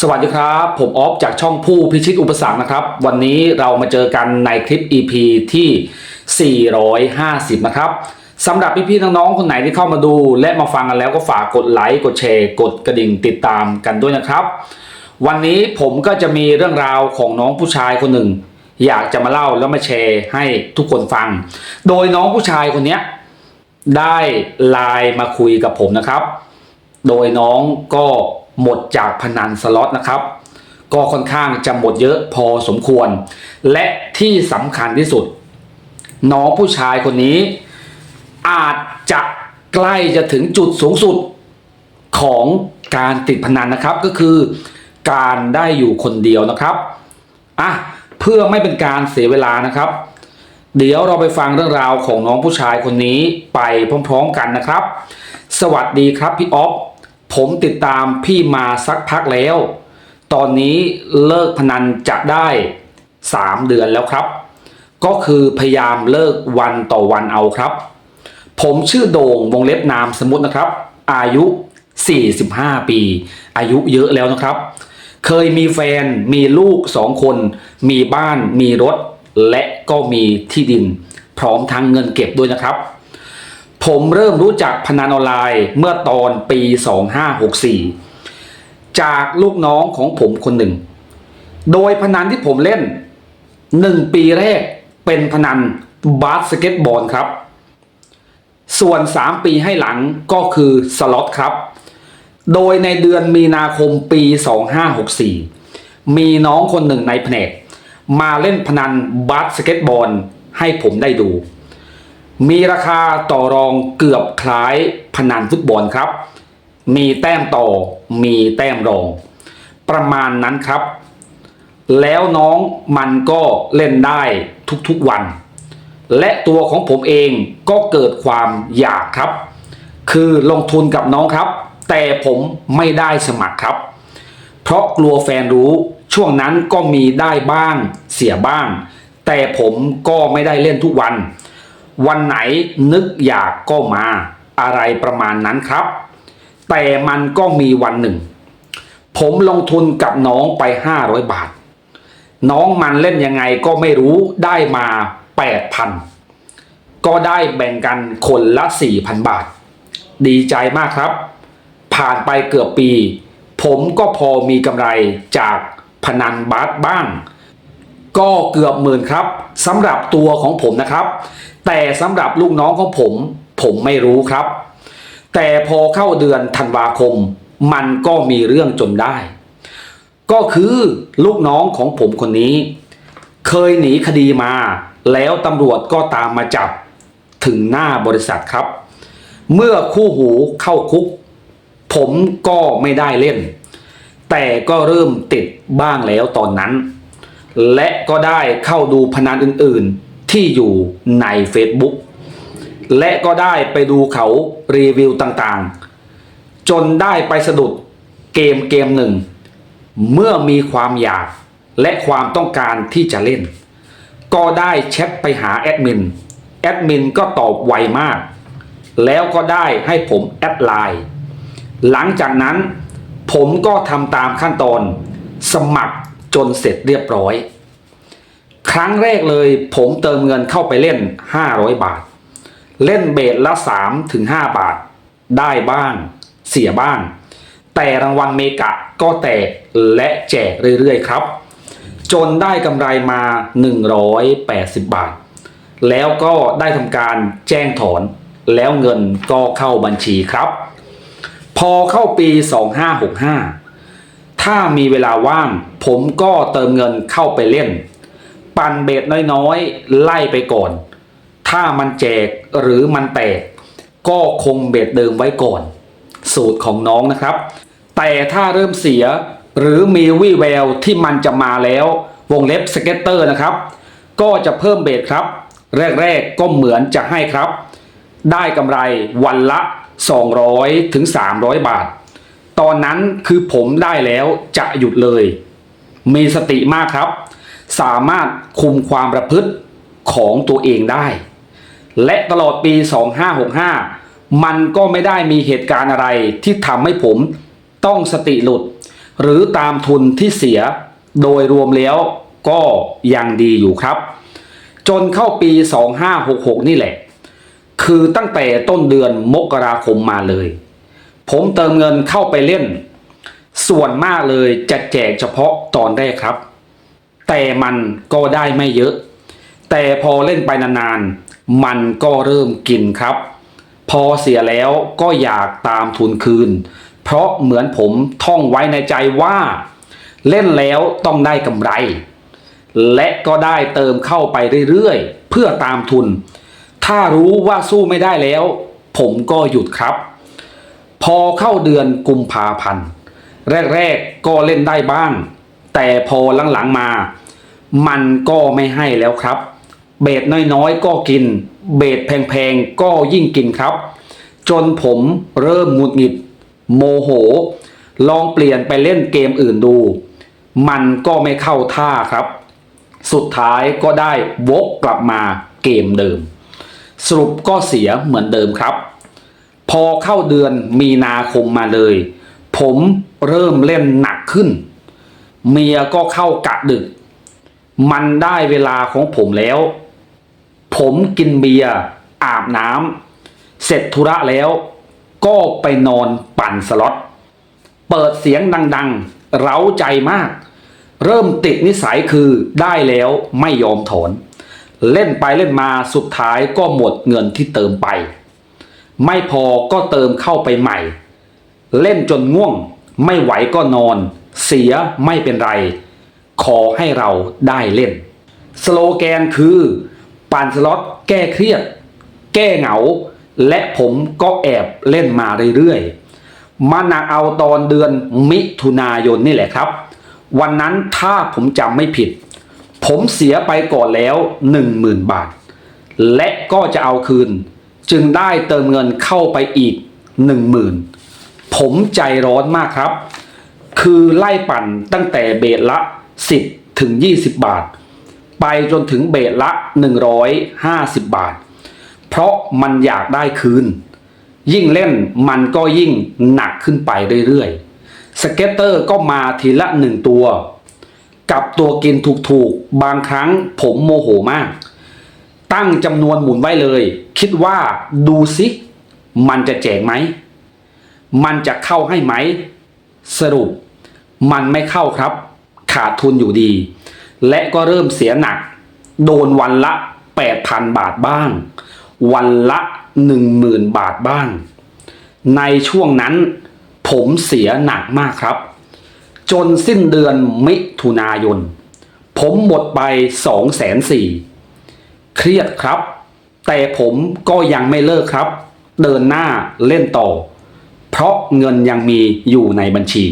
สวัสดีครับ ผมออฟจากช่องผู้พิชิตอุปสรรคนะครับ วันนี้เรามาเจอกันในคลิป EP ที่ 450 นะครับสำหรับพี่ๆน้องๆคนไหนที่เข้ามาดู และมาฟังกันแล้วก็ฝากกดไลค์กดแชร์ กดกระดิ่งติดตามกันด้วยนะครับ วันนี้ผมก็จะมีเรื่องราวของน้องผู้ชายคนหนึ่ง อยากจะมาเล่าแล้วมาแชร์ให้ทุกคนฟัง โดยน้องผู้ชายคนนี้ได้ไลน์มาคุยกับผมนะครับ โดยน้องก็ หมดจากพนันสล็อตนะครับ ก็ค่อนข้างจะหมดเยอะพอสมควร และที่สำคัญที่สุด น้องผู้ชายคนนี้ อาจจะใกล้จะถึงจุดสูงสุดของการติดพนันนะครับก็คือการได้อยู่คนเดียวนะครับอะเพื่อไม่เป็นการเสียเวลานะครับ เดี๋ยวเราไปฟังเรื่องราวของน้องผู้ชายคนนี้ไปพร้อม ๆ กันนะครับ สวัสดีครับพี่ออฟ ผมติดตามพี่มาสักพักแล้ว ตอนนี้เลิกพนันจะได้ 3 เดือนแล้วครับ ก็คือพยายามเลิกวันต่อวันเอาครับ ผมชื่อโด่งวงเล็บนามสมมตินะครับ อายุ 45 ปี อายุเยอะแล้วนะครับ เคยมีแฟนมีลูกสองคน มีบ้านมีรถ และก็มีที่ดิน พร้อมทั้งเงินเก็บด้วยนะครับ ผมเริ่มรู้จักพนันออนไลน์เมื่อตอนปี 2564 จากลูกน้องของผมคนหนึ่ง โดยพนันที่ผมเล่น 1 ปีแรกเป็นพนันบาสเกตบอลครับ ส่วน 3 ปีให้หลังก็คือสล็อตครับ โดยในเดือนมีนาคมปี 2564 มีน้องคนหนึ่งในแผนกมาเล่นพนันบาสเกตบอลให้ผมได้ดู มีราคาต่อรองเกือบคล้ายพนันฟุตบอลครับ มีแต้มต่อ มีแต้มรอง ประมาณนั้นครับ แล้วน้องมันก็เล่นได้ทุกๆวัน และตัวของผมเองก็เกิดความอยากครับ คือลงทุนกับน้องครับ แต่ผมไม่ได้สมัครครับ เพราะกลัวแฟนรู้ช่วงนั้นก็มีได้บ้างเสียบ้าง แต่ผมก็ไม่ได้เล่นทุกวัน วันไหนนึกอยากก็มาอะไรประมาณนั้นครับ แต่มันก็มีวันหนึ่ง ผมลงทุนกับน้องไป 500 บาท น้องมันเล่นยังไงก็ไม่รู้ได้มา 8,000 ก็ได้แบ่งกันคนละ 4,000 บาท ดีใจมากครับ ผ่านไปเกือบปี ผมก็พอมีกำไรจากพนันบาสบ้าง ก็เกือบหมื่นครับสำหรับตัวของผมนะครับ แต่สำหรับลูกน้องของผมผมไม่รู้ครับ แต่พอเข้าเดือนธันวาคม มันก็มีเรื่องจนได้ ก็คือลูกน้องของผมคนนี้ เคยหนีคดีมา แล้วตำรวจก็ตามมาจับถึงหน้าบริษัทครับ เมื่อคู่หูเข้าคุก ผมก็ไม่ได้เล่น แต่ก็เริ่มติดบ้างแล้วตอนนั้น และก็ได้เข้าดูพนันอื่นๆ ที่อยู่ใน Facebook และก็ได้ไปดูเขารีวิวต่างๆ จนได้ไปสะดุดเกมเกมหนึ่ง เมื่อมีความอยากและความต้องการที่จะเล่น ก็ได้แชทไปหาแอดมิน แอดมินก็ตอบไวมาก แล้วก็ได้ให้ผมแอดไลน์ หลังจากนั้นผมก็ทำตามขั้นตอน สมัครจนเสร็จเรียบร้อย ครั้งแรกเลยผมเติมเงินเข้าไปเล่น 500 บาท เล่นเบสละ 3 ถึง 5 บาท ได้บ้าง เสียบ้าง แต่รางวัลเมกะก็แตกและแจกเรื่อยๆครับ จนได้กำไรมา 180 บาท แล้วก็ได้ทำการแจ้งถอน แล้วเงินก็เข้าบัญชีครับ พอเข้าปี 2565 ถ้ามีเวลาว่าง ผมก็เติมเงินเข้าไปเล่น ปั่นเบสน้อยๆ ไล่ไปก่อน ถ้ามันแจกหรือมันแตก ก็คงเบสเดิมไว้ก่อน สูตรของน้องนะครับ แต่ถ้าเริ่มเสียหรือมีวี่แววที่มันจะมาแล้ว วงเล็บสเก็ตเตอร์นะครับ ก็จะเพิ่มเบสครับ แรกๆก็เหมือนจะให้ครับ ได้กำไรวันละ 200ถึง300 บาท ตอนนั้นคือผมได้แล้วจะหยุดเลย มีสติมากครับ สามารถคุมความประพฤติของตัวเองได้ และตลอดปี 2565 มันก็ไม่ได้มีเหตุการณ์อะไรที่ทำให้ผมต้องสติหลุด หรือตามทุนที่เสียโดยรวมแล้วก็ยังดีอยู่ครับ จนเข้าปี 2566 นี่แหละ คือตั้งแต่ต้นเดือนมกราคมมาเลย ผมเติมเงินเข้าไปเล่น ส่วนมากเลยจะแจกเฉพาะตอนแรกครับ แต่มันก็ได้ไม่เยอะ แต่พอเล่นไปนานๆ มันก็เริ่มกินครับ พอเสียแล้วก็อยากตามทุนคืน เพราะเหมือนผมท่องไว้ในใจว่า เล่นแล้วต้องได้กำไร และก็ได้เติมเข้าไปเรื่อยๆ เพื่อตามทุน ถ้ารู้ว่าสู้ไม่ได้แล้ว ผมก็หยุดครับ พอเข้าเดือนกุมภาพันธ์แรกๆก็เล่นได้บ้าง แต่พอหลังๆมา มันก็ไม่ให้แล้วครับ เบสน้อยๆ ก็กิน เบสแพงๆ ก็ยิ่งกินครับ จนผมเริ่มหงุดหงิด โมโห ลองเปลี่ยนไปเล่นเกมอื่นดู มันก็ไม่เข้าท่าครับ สุดท้ายก็ได้วกกลับมาเกมเดิม สรุปก็เสียเหมือนเดิมครับ พอเข้าเดือนมีนาคมมาเลย ผมเริ่มเล่นหนักขึ้น เมียก็เข้ากะดึก มันได้เวลาของผมแล้ว ผมกินเบียร์อาบน้ำเสร็จธุระแล้ว ก็ไปนอนปั่นสล็อต เปิดเสียงดัง ๆ เร้าใจมาก เริ่มติดนิสัยคือได้แล้วไม่ยอมถอน เล่นไปเล่นมาสุดท้ายก็หมดเงินที่เติมไป ไม่พอก็เติมเข้าไปใหม่ เล่นจนง่วง ไม่ไหวก็นอน เสียไม่เป็นไร ขอให้เราได้เล่น สโลแกนคือปันสล็อตแก้เครียด แก้เหงา และผมก็แอบเล่นมาเรื่อยๆ มาหนักเอาตอนเดือนมิถุนายนนี่แหละครับ วันนั้นถ้าผมจำไม่ผิด ผมเสียไปก่อนแล้ว 10,000 บาท และก็จะเอาคืน จึงได้เติมเงินเข้าไปอีก 10,000 ผมใจร้อนมากครับ คือไล่ปั่นตั้งแต่เบสละ 10 ถึง 20 บาท ไปจนถึงเบสละ 150 บาท เพราะมันอยากได้คืน ยิ่งเล่นมันก็ยิ่งหนักขึ้นไปเรื่อยๆ สเก็ตเตอร์ก็มาทีละหนึ่งตัว กับตัวกินถูกๆ บางครั้งผมโมโหมาก ตั้งจำนวนหมุนไว้เลย คิดว่าดูสิมันจะแจกไหม มันจะเข้าให้ไหม สรุป มันไม่เข้าครับ ขาดทุนอยู่ดี และก็เริ่มเสียหนัก โดนวันละ 8,000 บาทบ้าง วันละ 10,000 บาทบ้าง ในช่วงนั้นผมเสียหนักมากครับ จนสิ้นเดือนมิถุนายน ผมหมดไป2องแสนสี่เครียดครับ แต่ผมก็ยังไม่เลิกครับ เดินหน้าเล่นต่อ เพราะเงินยังมีอยู่ในบัญชี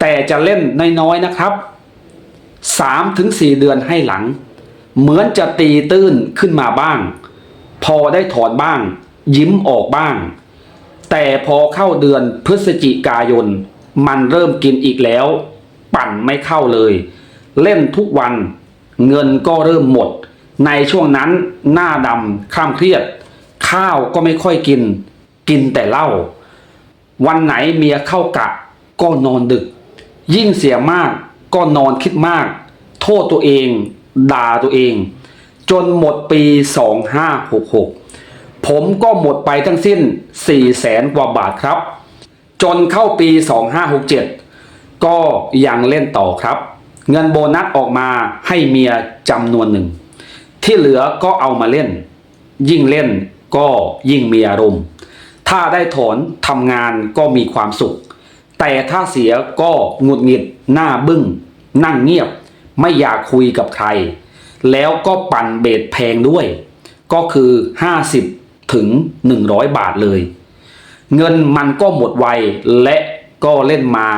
แต่จะเล่นน้อยๆนะครับ3-4ถึง4เดือนให้หลัง เหมือนจะตีตื้นขึ้นมาบ้าง พอได้ถอนบ้าง ยิ้มออกบ้าง แต่พอเข้าเดือนพฤศจิกายน มันเริ่มกินอีกแล้ว ปั่นไม่เข้าเลย เล่นทุกวัน เงินก็เริ่มหมด ในช่วงนั้นหน้าดำคล่ำเครียด ข้าวก็ไม่ค่อยกิน กินแต่เหล้าวันไหนเมียเข้ากะก็นอนดึก ยิ่งเสียมากก็นอนคิดมาก โทษตัวเอง ด่าตัวเอง จนหมดปี 2566 ผมก็หมดไปทั้งสิ้น 4 แสนกว่าบาทครับ จนเข้าปี 2567 ก็ยังเล่นต่อครับ เงินโบนัสออกมาให้เมียจำนวนหนึ่ง ที่เหลือก็เอามาเล่น ยิ่งเล่นก็ยิ่งมีอารมณ์ ถ้าได้ถอนทำงานก็มีความสุข แต่ถ้าเสียก็หงุดหงิดหน้าบึ้ง นั่งเงียบ ไม่อยากคุยกับใคร แล้วก็ปั่นเบสแพงด้วย ก็คือ 50 ถึง 100 บาทเลย เงินมันก็หมดไวและก็เล่นมา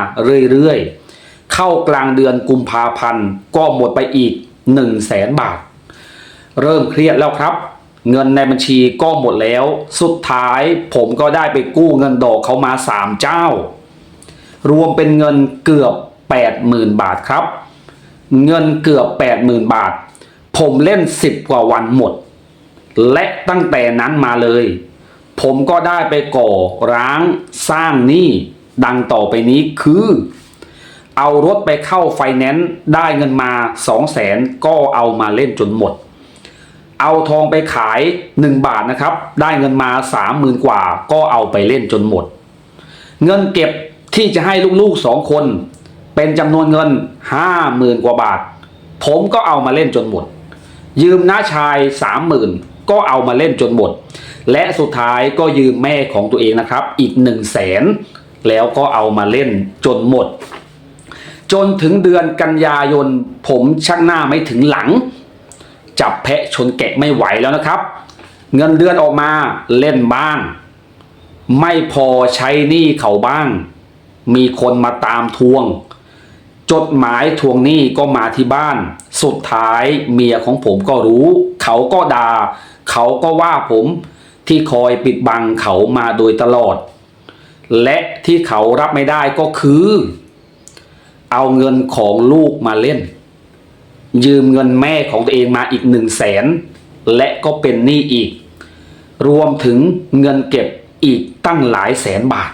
เรื่อยๆ เข้ากลางเดือนกุมภาพันธ์ก็หมดไปอีก 1 0 0 0 0แสนบาท เริ่มเครียดแล้วครับ เงินในบัญชีก็หมดแล้ว สุดท้ายผมก็ได้ไปกู้เงินดอกเขามา 3 เจ้า รวมเป็นเงินเกือบ 80,000 บาทครับ เงินเกือบ 80,000 บาท ผมเล่น 10 กว่าวันหมด และตั้งแต่นั้นมาเลย ผมก็ได้ไปก่อร้างสร้างหนี้ดังต่อไปนี้คือ เอารถไปเข้าไฟแนนซ์ได้เงินมา2 0 0แสนก็เอามาเล่นจนหมด เอาทองไปขาย 1 บาทนะครับ ได้เงินมา 30,000 กว่า ก็เอาไปเล่นจนหมด เงินเก็บ ที่จะให้ลูกๆสองคน เป็นจำนวนเงิน50,000กว่าบาท ผมก็เอามาเล่นจนหมด ยืมน้าชาย30,000ก็เอามาเล่นจนหมด และสุดท้ายก็ยืมแม่ของตัวเองนะครับ อีก1 0 0 0 0แสนแล้วก็เอามาเล่นจนหมด จนถึงเดือนกันยายนผมช่างหน้าไม่ถึงหลัง จับแพะชนแกะไม่ไหวแล้วนะครับ เงินเดือนออกมาเล่นบ้าง ไม่พอใช้หนี้เขาบ้าง มีคนมาตามทวง จดหมายทวงหนี้ก็มาที่บ้าน สุดท้ายเมียของผมก็รู้ เขาก็ด่า เขาก็ว่าผมที่คอยปิดบังเขามาโดยตลอด และที่เขารับไม่ได้ก็คือ เอาเงินของลูกมาเล่น ยืมเงินแม่ของตัวเองมาอีกหนึ่งแสนและก็เป็นหนี้อีก รวมถึงเงินเก็บอีกตั้งหลายแสนบาท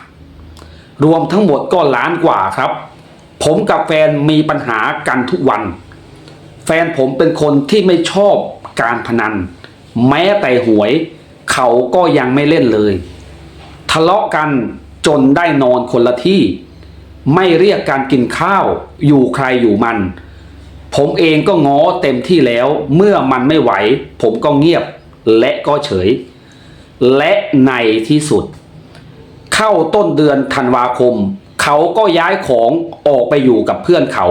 รวมทั้งหมดก็ล้านกว่าครับ ผมกับแฟนมีปัญหากันทุกวัน แฟนผมเป็นคนที่ไม่ชอบการพนัน แม้แต่หวย เขาก็ยังไม่เล่นเลย ทะเลาะกันจนได้นอนคนละที่ ไม่เรียกการกินข้าว อยู่ใครอยู่มัน ผมเองก็ง้อเต็มที่แล้ว เมื่อมันไม่ไหว ผมก็เงียบและก็เฉย และในที่สุด เข้าต้นเดือนธันวาคม เขาก็ย้ายของออกไปอยู่กับเพื่อนเขา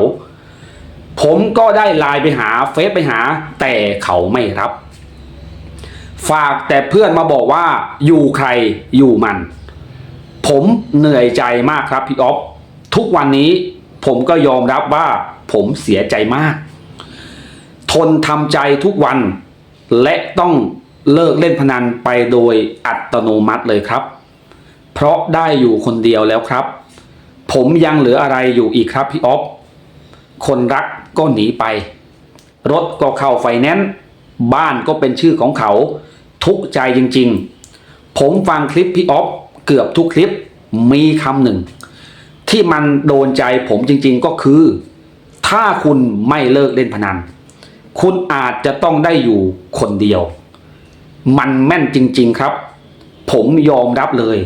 ผมก็ได้ไลน์ไปหาเฟซไปหา แต่เขาไม่รับ ฝากแต่เพื่อนมาบอกว่าอยู่ใครอยู่มัน ผมเหนื่อยใจมากครับพี่อ๊อฟทุกวันนี้ผมก็ยอมรับว่าผมเสียใจมาก ทนทำใจทุกวัน และต้องเลิกเล่นพนันไปโดยอัตโนมัติเลยครับ ราะได้อยู่คนเดียวแล้วครับ ผมยังเหลืออะไรอยู่อีกครับพี่อ๊อฟคนรักก็หนีไป รถก็เข้าไฟแนนซ์บ้านก็เป็นชื่อของเขา ทุกใจจริงๆ ผมฟังคลิปพี่อ๊อฟเกือบทุกคลิปมีคำหนึ่ง ที่มันโดนใจผมจริงๆก็คือ ถ้าคุณไม่เลิกเล่นพนัน คุณอาจจะต้องได้อยู่คนเดียว มันแม่นจริงๆครับ ผมยอมรับเลย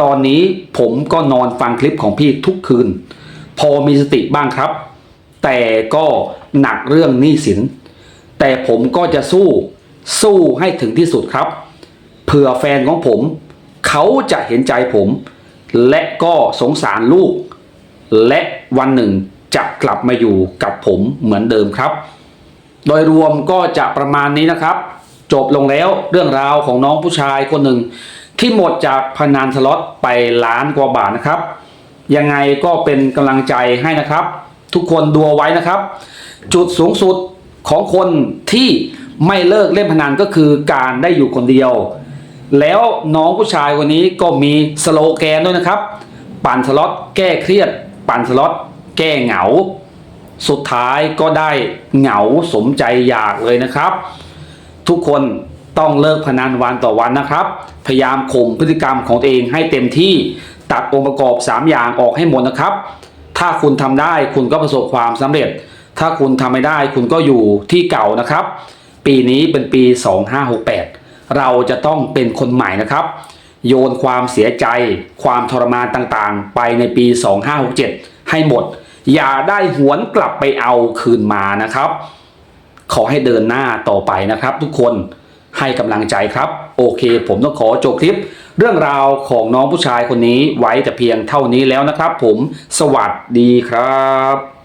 ตอนนี้ผมก็นอนฟังคลิปของพี่ทุกคืน พอมีสติบ้างครับ แต่ก็หนักเรื่องหนี้สิน แต่ผมก็จะสู้สู้ให้ถึงที่สุดครับ เผื่อแฟนของผม เขาจะเห็นใจผม และก็สงสารลูก และวันหนึ่งจะกลับมาอยู่กับผมเหมือนเดิมครับ โดยรวมก็จะประมาณนี้นะครับ จบลงแล้วเรื่องราวของน้องผู้ชายคนหนึ่ง ที่หมดจากพนันสล็อตไปล้านกว่าบาทนะครับ ยังไงก็เป็นกำลังใจให้นะครับ ทุกคนดูไว้นะครับ จุดสูงสุดของคนที่ไม่เลิกเล่นพนันก็คือการได้อยู่คนเดียว แล้วน้องผู้ชายคนนี้ก็มีสโลแกนด้วยนะครับ ปั่นสล็อตแก้เครียด ปั่นสล็อตแก้เหงา สุดท้ายก็ได้เหงาสมใจอยากเลยนะครับ ทุกคน ต้องเลิกพนันวันต่อวันนะครับ พยายามข่มพฤติกรรมของตัวเองให้เต็มที่ตัดองค์ประกอบ 3 อย่างออกให้หมดนะครับ ถ้าคุณทำได้คุณก็ประสบความสำเร็จ ถ้าคุณทำไม่ได้คุณก็อยู่ที่เก่านะครับ ปีนี้เป็นปี 2568 เราจะต้องเป็นคนใหม่นะครับ โยนความเสียใจ ความทรมานต่างๆ ไปในปี 2567 ให้หมด อย่าได้หวนกลับไปเอาคืนมานะครับ ขอให้เดินหน้าต่อไปนะครับทุกคน ให้กำลังใจครับ โอเค ผมต้องขอจบคลิป เรื่องราวของน้องผู้ชายคนนี้ไว้แต่เพียงเท่านี้แล้วนะครับ ผมสวัสดีครับ